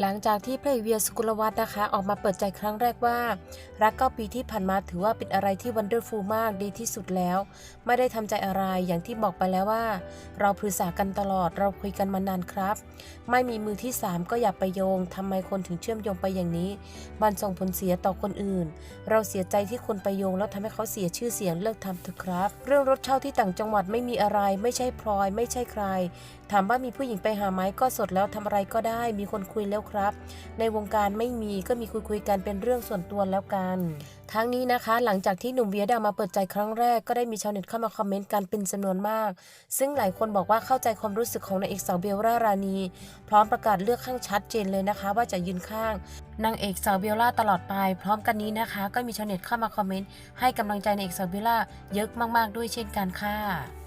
หลังจากที่พระเอกเวียสุกุลวัฒน์นะคะ ออกมาเปิดใจครั้งแรกว่า รักเก้าปีที่ผ่านมาถือว่าเป็นอะไรที่วันเดอร์ฟูลมากดีที่สุดแล้ว ไม่ได้ทำใจอะไรอย่างที่บอกไปแล้วว่า เราปรึกษากันตลอดเราคุยกันมานานครับ ไม่มีมือที่สามก็อย่าไปโยงทำไมคนถึงเชื่อมโยงไปอย่างนี้ มันส่งผลเสียต่อคนอื่น เราเสียใจที่คนไปโยง แล้วทำให้เขาเสียชื่อเสียงเลิกทำเถอะครับ เรื่องรถเช่าที่ต่างจังหวัดไม่มีอะไร ไม่ใช่พลอย ไม่ใช่ใคร ถามว่ามีผู้หญิงไปหาไหมก็สดแล้วทำอะไรก็ได้ มีคนคุยแล้วครับ ในวงการไม่มีก็มีคุยคุยๆกันเป็นเรื่องส่วนตัวแล้วกัน ทั้งนี้นะคะ หลังจากที่หนุ่มเวียดออกมาเปิดใจครั้งแรกก็ได้มีชาวเน็ตเข้ามาคอมเมนต์กันเป็นจำนวนมาก ซึ่งหลายคนบอกว่าเข้าใจความรู้สึกของนางเอกสาวเบลล่ารานี พร้อมประกาศเลือกข้างชัดเจนเลยนะคะ ว่าจะยืนข้างนางเอกสาวเบลล่าตลอดไป พร้อมกันนี้นะคะ ก็มีชาวเน็ตเข้ามาคอมเมนต์ให้กำลังใจนางเอกสาวเบลล่าเยอะมากๆด้วยเช่นกันค่ะ